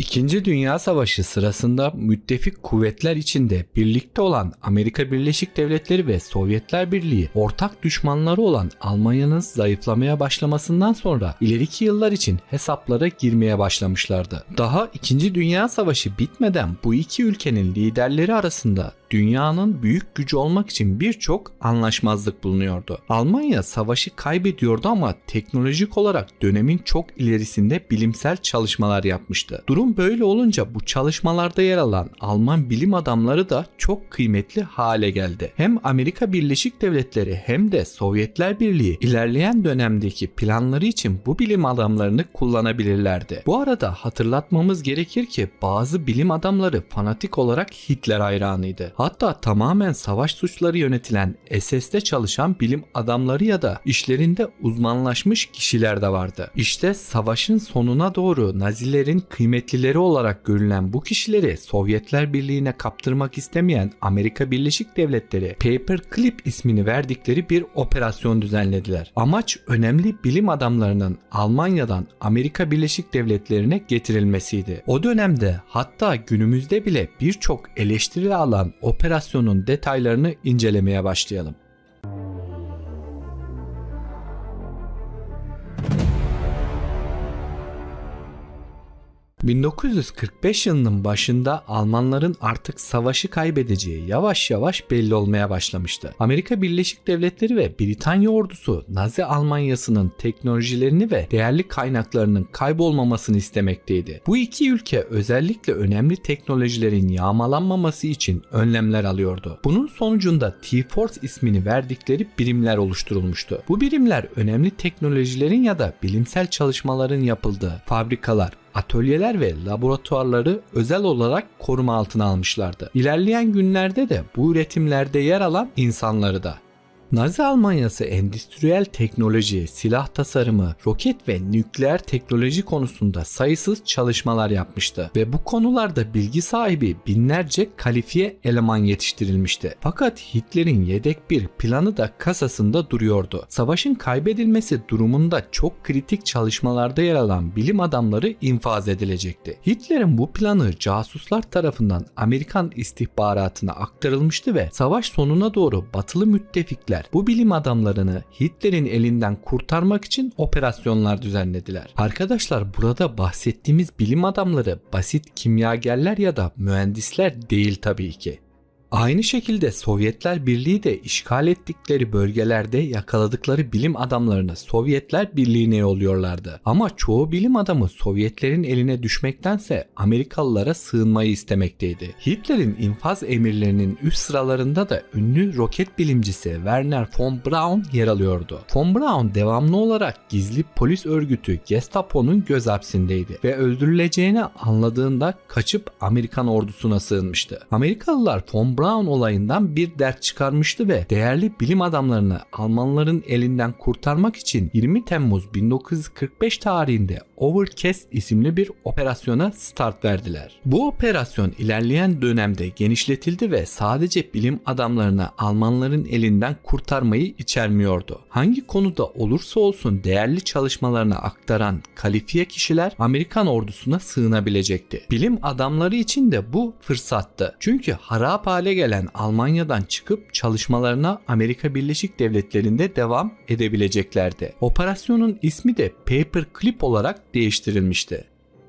İkinci Dünya Savaşı sırasında müttefik kuvvetler içinde birlikte olan Amerika Birleşik Devletleri ve Sovyetler Birliği ortak düşmanları olan Almanya'nın zayıflamaya başlamasından sonra ileriki yıllar için hesaplara girmeye başlamışlardı. Daha İkinci Dünya Savaşı bitmeden bu iki ülkenin liderleri arasında dünyanın büyük gücü olmak için birçok anlaşmazlık bulunuyordu. Almanya savaşı kaybediyordu ama teknolojik olarak dönemin çok ilerisinde bilimsel çalışmalar yapmıştı. Durum böyle olunca bu çalışmalarda yer alan Alman bilim adamları da çok kıymetli hale geldi. Hem Amerika Birleşik Devletleri hem de Sovyetler Birliği ilerleyen dönemdeki planları için bu bilim adamlarını kullanabilirlerdi. Bu arada hatırlatmamız gerekir ki bazı bilim adamları fanatik olarak Hitler hayranıydı. Hatta tamamen savaş suçları yönetilen SS'de çalışan bilim adamları ya da işlerinde uzmanlaşmış kişiler de vardı. İşte savaşın sonuna doğru Nazilerin kıymetlileri olarak görülen bu kişileri Sovyetler Birliği'ne kaptırmak istemeyen Amerika Birleşik Devletleri Paperclip ismini verdikleri bir operasyon düzenlediler. Amaç önemli bilim adamlarının Almanya'dan Amerika Birleşik Devletleri'ne getirilmesiydi. O dönemde hatta günümüzde bile birçok eleştiri alan operasyonun detaylarını incelemeye başlayalım. 1945 yılının başında Almanların artık savaşı kaybedeceği yavaş yavaş belli olmaya başlamıştı. Amerika Birleşik Devletleri ve Britanya ordusu Nazi Almanyası'nın teknolojilerini ve değerli kaynaklarının kaybolmamasını istemekteydi. Bu iki ülke özellikle önemli teknolojilerin yağmalanmaması için önlemler alıyordu. Bunun sonucunda T-Force ismini verdikleri birimler oluşturulmuştu. Bu birimler önemli teknolojilerin ya da bilimsel çalışmaların yapıldığı fabrikalar, atölyeler ve laboratuvarları özel olarak koruma altına almışlardı. İlerleyen günlerde de bu üretimlerde yer alan insanları da. Nazi Almanyası endüstriyel teknoloji, silah tasarımı, roket ve nükleer teknoloji konusunda sayısız çalışmalar yapmıştı ve bu konularda bilgi sahibi binlerce kalifiye eleman yetiştirilmişti. Fakat Hitler'in yedek bir planı da kasasında duruyordu. Savaşın kaybedilmesi durumunda çok kritik çalışmalarda yer alan bilim adamları infaz edilecekti. Hitler'in bu planı casuslar tarafından Amerikan istihbaratına aktarılmıştı ve savaş sonuna doğru batılı müttefikler Naziler bu bilim adamlarını Hitler'in elinden kurtarmak için operasyonlar düzenlediler. Arkadaşlar burada bahsettiğimiz bilim adamları basit kimyagerler ya da mühendisler değil tabii ki. Aynı şekilde Sovyetler Birliği de işgal ettikleri bölgelerde yakaladıkları bilim adamlarını Sovyetler Birliği'ne yolluyorlardı. Ama çoğu bilim adamı Sovyetlerin eline düşmektense Amerikalılara sığınmayı istemekteydi. Hitler'in infaz emirlerinin üst sıralarında da ünlü roket bilimcisi Werner von Braun yer alıyordu. Von Braun devamlı olarak gizli polis örgütü Gestapo'nun göz hapsindeydi ve öldürüleceğini anladığında kaçıp Amerikan ordusuna sığınmıştı. Amerikalılar von Brown olayından bir dert çıkarmıştı ve değerli bilim adamlarını Almanların elinden kurtarmak için 20 Temmuz 1945 tarihinde Overcast isimli bir operasyona start verdiler. Bu operasyon ilerleyen dönemde genişletildi ve sadece bilim adamlarını Almanların elinden kurtarmayı içermiyordu. Hangi konuda olursa olsun değerli çalışmalarını aktaran kalifiye kişiler Amerikan ordusuna sığınabilecekti. Bilim adamları için de bu fırsattı. Çünkü harap hale gelen Almanya'dan çıkıp çalışmalarına Amerika Birleşik Devletleri'nde devam edebileceklerdi. Operasyonun ismi de Paperclip olarak değiştirilmişti.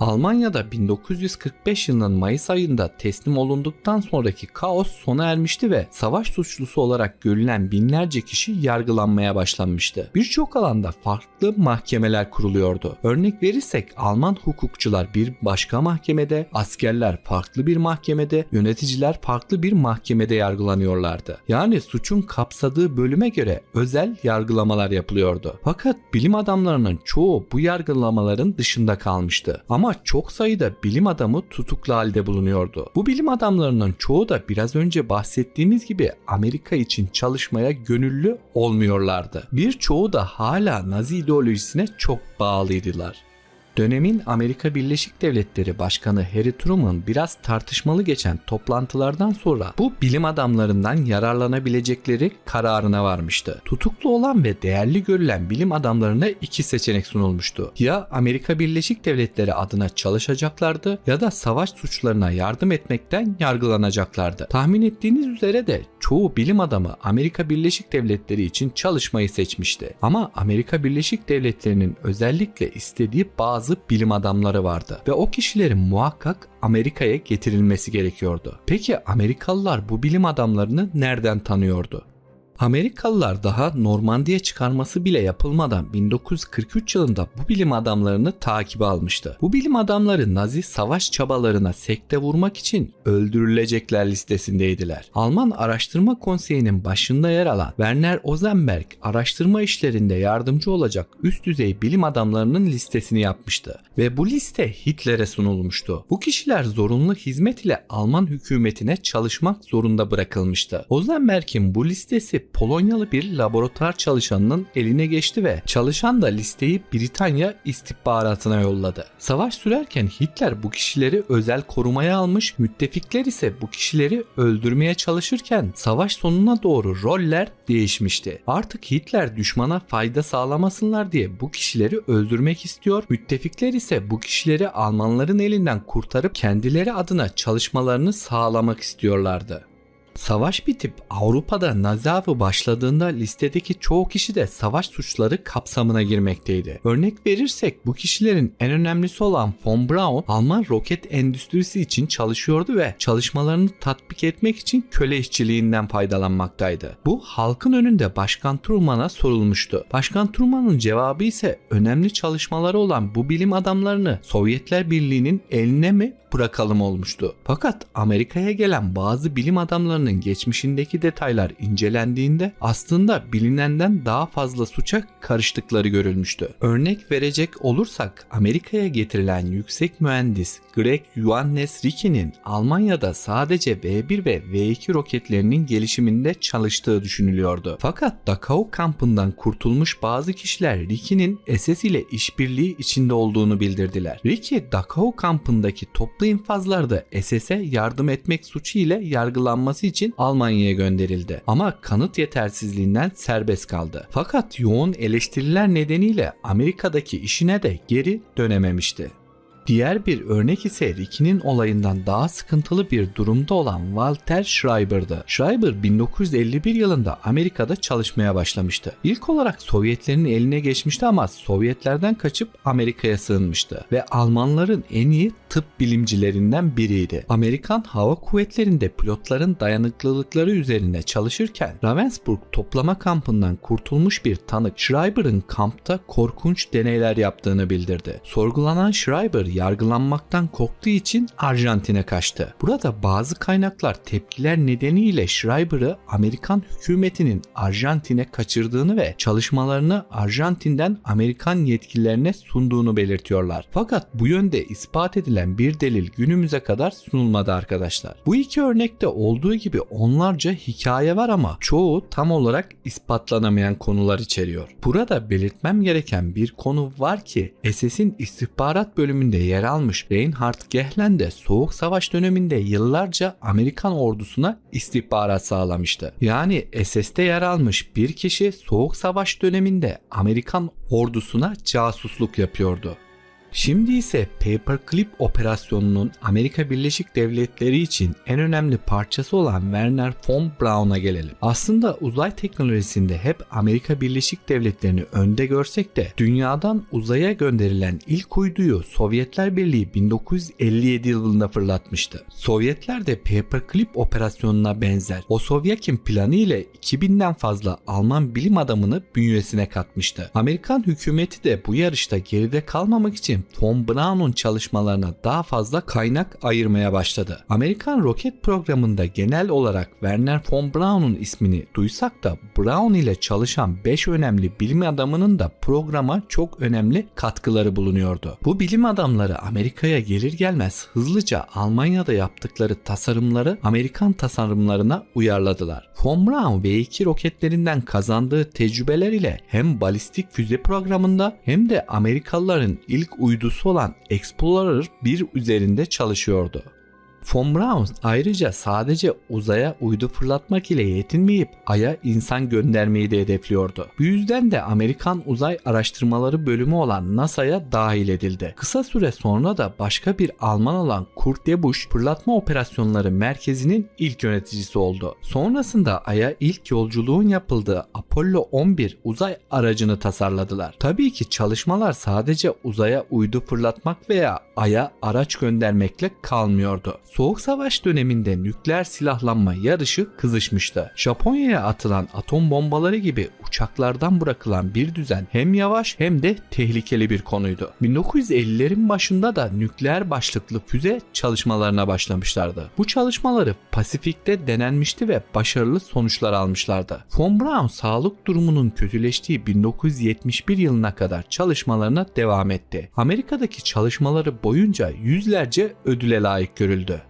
Almanya'da 1945 yılının Mayıs ayında teslim olunduktan sonraki kaos sona ermişti ve savaş suçlusu olarak görülen binlerce kişi yargılanmaya başlanmıştı. Birçok alanda farklı mahkemeler kuruluyordu. Örnek verirsek Alman hukukçular bir başka mahkemede, askerler farklı bir mahkemede, yöneticiler farklı bir mahkemede yargılanıyorlardı. Yani suçun kapsadığı bölüme göre özel yargılamalar yapılıyordu. Fakat bilim adamlarının çoğu bu yargılamaların dışında kalmıştı. Ama çok sayıda bilim adamı tutuklu halde bulunuyordu. Bu bilim adamlarının çoğu da biraz önce bahsettiğimiz gibi Amerika için çalışmaya gönüllü olmuyorlardı. Birçoğu da hala Nazi ideolojisine çok bağlıydılar. Dönemin Amerika Birleşik Devletleri Başkanı Harry Truman biraz tartışmalı geçen toplantılardan sonra bu bilim adamlarından yararlanabilecekleri kararına varmıştı. Tutuklu olan ve değerli görülen bilim adamlarına iki seçenek sunulmuştu. Ya Amerika Birleşik Devletleri adına çalışacaklardı ya da savaş suçlarına yardım etmekten yargılanacaklardı. Tahmin ettiğiniz üzere de çoğu bilim adamı Amerika Birleşik Devletleri için çalışmayı seçmişti. Ama Amerika Birleşik Devletleri'nin özellikle istediği bazı bilim adamları vardı ve o kişilerin muhakkak Amerika'ya getirilmesi gerekiyordu. Peki Amerikalılar bu bilim adamlarını nereden tanıyordu? Amerikalılar daha Normandiya çıkarması bile yapılmadan 1943 yılında bu bilim adamlarını takibe almıştı. Bu bilim adamları Nazi savaş çabalarına sekte vurmak için öldürülecekler listesindeydiler. Alman Araştırma Konseyi'nin başında yer alan Werner Ozenberg araştırma işlerinde yardımcı olacak üst düzey bilim adamlarının listesini yapmıştı ve bu liste Hitler'e sunulmuştu. Bu kişiler zorunlu hizmet ile Alman hükümetine çalışmak zorunda bırakılmıştı. Ozenberg'in bu listesi Polonyalı bir laboratuvar çalışanının eline geçti ve çalışan da listeyi Britanya istihbaratına yolladı. Savaş sürerken Hitler bu kişileri özel korumaya almış, müttefikler ise bu kişileri öldürmeye çalışırken savaş sonuna doğru roller değişmişti. Artık Hitler düşmana fayda sağlamasınlar diye bu kişileri öldürmek istiyor, müttefikler ise bu kişileri Almanların elinden kurtarıp kendileri adına çalışmalarını sağlamak istiyorlardı. Savaş bitip Avrupa'da Nazi avı başladığında listedeki çoğu kişi de savaş suçları kapsamına girmekteydi. Örnek verirsek bu kişilerin en önemlisi olan von Braun Alman roket endüstrisi için çalışıyordu ve çalışmalarını tatbik etmek için köle işçiliğinden faydalanmaktaydı. Bu halkın önünde Başkan Truman'a sorulmuştu. Başkan Truman'ın cevabı ise önemli çalışmaları olan bu bilim adamlarını Sovyetler Birliği'nin eline mi bırakalım olmuştu. Fakat Amerika'ya gelen bazı bilim adamlarının geçmişindeki detaylar incelendiğinde aslında bilinenden daha fazla suça karıştıkları görülmüştü. Örnek verecek olursak Amerika'ya getirilen yüksek mühendis Greg Johannes Ricke'nin Almanya'da sadece V1 ve V2 roketlerinin gelişiminde çalıştığı düşünülüyordu. Fakat Dachau kampından kurtulmuş bazı kişiler Ricke'nin SS ile işbirliği içinde olduğunu bildirdiler. Rickey Dachau kampındaki toplu infazlarda SS'e yardım etmek suçu ile yargılanması Almanya'ya gönderildi. Ama kanıt yetersizliğinden serbest kaldı. Fakat yoğun eleştiriler nedeniyle Amerika'daki işine de geri dönememişti. Diğer bir örnek ise Ricky'nin olayından daha sıkıntılı bir durumda olan Walter Schreiber'dı. Schreiber 1951 yılında Amerika'da çalışmaya başlamıştı. İlk olarak Sovyetlerin eline geçmişti ama Sovyetlerden kaçıp Amerika'ya sığınmıştı ve Almanların en iyi tıp bilimcilerinden biriydi. Amerikan Hava Kuvvetleri'nde pilotların dayanıklılıkları üzerinde çalışırken Ravensbrück toplama kampından kurtulmuş bir tanık Schreiber'ın kampta korkunç deneyler yaptığını bildirdi. Sorgulanan Schreiber yargılanmaktan korktuğu için Arjantin'e kaçtı. Burada bazı kaynaklar tepkiler nedeniyle Schreiber'ı Amerikan hükümetinin Arjantin'e kaçırdığını ve çalışmalarını Arjantin'den Amerikan yetkililerine sunduğunu belirtiyorlar. Fakat bu yönde ispat edilen bir delil günümüze kadar sunulmadı arkadaşlar. Bu iki örnekte olduğu gibi onlarca hikaye var ama çoğu tam olarak ispatlanamayan konular içeriyor. Burada belirtmem gereken bir konu var ki SS'in istihbarat bölümünde yer almış Reinhard Gehlen de Soğuk Savaş döneminde yıllarca Amerikan ordusuna istihbarat sağlamıştı. Yani SS'te yer almış bir kişi Soğuk Savaş döneminde Amerikan ordusuna casusluk yapıyordu. Şimdi ise Paperclip operasyonunun Amerika Birleşik Devletleri için en önemli parçası olan Werner von Braun'a gelelim. Aslında uzay teknolojisinde hep Amerika Birleşik Devletleri'ni önde görsek de dünyadan uzaya gönderilen ilk uyduyu Sovyetler Birliği 1957 yılında fırlatmıştı. Sovyetler de Paperclip operasyonuna benzer o Sovyakin planı ile 2000'den fazla Alman bilim adamını bünyesine katmıştı. Amerikan hükümeti de bu yarışta geride kalmamak için von Braun'un çalışmalarına daha fazla kaynak ayırmaya başladı. Amerikan roket programında genel olarak Werner von Braun'un ismini duysak da Braun ile çalışan 5 önemli bilim adamının da programa çok önemli katkıları bulunuyordu. Bu bilim adamları Amerika'ya gelir gelmez hızlıca Almanya'da yaptıkları tasarımları Amerikan tasarımlarına uyarladılar. Von Braun V2 roketlerinden kazandığı tecrübeler ile hem balistik füze programında hem de Amerikalıların ilk uydusu olan Explorer 1 üzerinde çalışıyordu. Von Braun ayrıca sadece uzaya uydu fırlatmak ile yetinmeyip Ay'a insan göndermeyi de hedefliyordu. Bu yüzden de Amerikan Uzay Araştırmaları Bölümü olan NASA'ya dahil edildi. Kısa süre sonra da başka bir Alman olan Kurt Debusch fırlatma operasyonları merkezinin ilk yöneticisi oldu. Sonrasında Ay'a ilk yolculuğun yapıldığı Apollo 11 uzay aracını tasarladılar. Tabii ki çalışmalar sadece uzaya uydu fırlatmak veya Ay'a araç göndermekle kalmıyordu. Soğuk Savaş döneminde nükleer silahlanma yarışı kızışmıştı. Japonya'ya atılan atom bombaları gibi uçaklardan bırakılan bir düzen hem yavaş hem de tehlikeli bir konuydu. 1950'lerin başında da nükleer başlıklı füze çalışmalarına başlamışlardı. Bu çalışmaları Pasifik'te denenmişti ve başarılı sonuçlar almışlardı. Von Braun sağlık durumunun kötüleştiği 1971 yılına kadar çalışmalarına devam etti. Amerika'daki çalışmaları boyunca yüzlerce ödüle layık görüldü.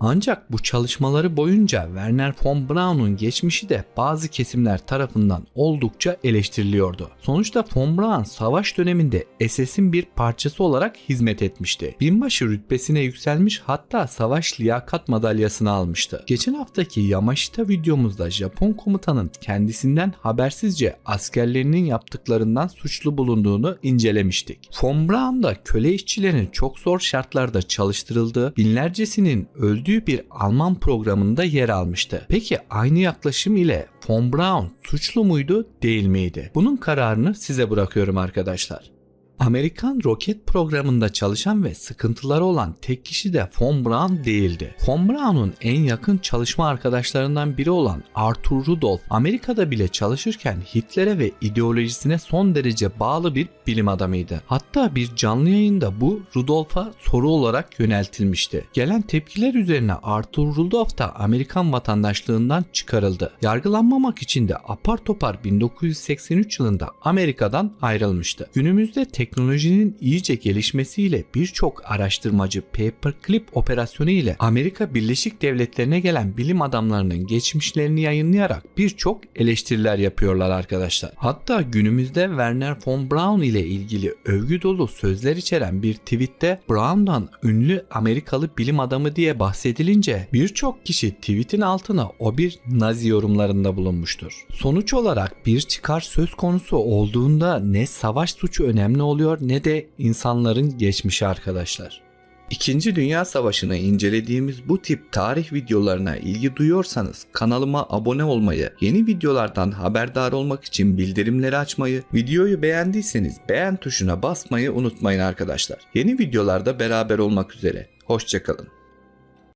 Ancak bu çalışmaları boyunca Werner von Braun'un geçmişi de bazı kesimler tarafından oldukça eleştiriliyordu. Sonuçta von Braun savaş döneminde SS'in bir parçası olarak hizmet etmişti. Binbaşı rütbesine yükselmiş hatta savaş liyakat madalyasını almıştı. Geçen haftaki Yamashita videomuzda Japon komutanın kendisinden habersizce askerlerinin yaptıklarından suçlu bulunduğunu incelemiştik. Von Braun da köle işçilerin çok zor şartlarda çalıştırıldığı, binlercesinin öldüğü bir Alman programında yer almıştı. Peki aynı yaklaşım ile Von Braun suçlu muydu değil miydi? Bunun kararını size bırakıyorum arkadaşlar. Amerikan roket programında çalışan ve sıkıntıları olan tek kişi de Von Braun değildi. Von Braun'un en yakın çalışma arkadaşlarından biri olan Arthur Rudolph, Amerika'da bile çalışırken Hitler'e ve ideolojisine son derece bağlı bir bilim adamıydı. Hatta bir canlı yayında bu Rudolph'a soru olarak yöneltilmişti. Gelen tepkiler üzerine Arthur Rudolph da Amerikan vatandaşlığından çıkarıldı. Yargılanmamak için de apar topar 1983 yılında Amerika'dan ayrılmıştı. Günümüzde teknolojinin iyice gelişmesiyle birçok araştırmacı Paperclip operasyonu ile Amerika Birleşik Devletleri'ne gelen bilim adamlarının geçmişlerini yayınlayarak birçok eleştiriler yapıyorlar arkadaşlar. Hatta günümüzde Werner von Braun ile ilgili övgü dolu sözler içeren bir tweette Braun'dan ünlü Amerikalı bilim adamı diye bahsedilince birçok kişi tweetin altına o bir Nazi yorumlarında bulunmuştur. Sonuç olarak bir çıkar söz konusu olduğunda ne savaş suçu önemli oluyor ne de insanların geçmişi arkadaşlar. İkinci Dünya Savaşı'nı incelediğimiz bu tip tarih videolarına ilgi duyuyorsanız kanalıma abone olmayı, yeni videolardan haberdar olmak için bildirimleri açmayı, videoyu beğendiyseniz beğen tuşuna basmayı unutmayın arkadaşlar. Yeni videolarda beraber olmak üzere. Hoşçakalın.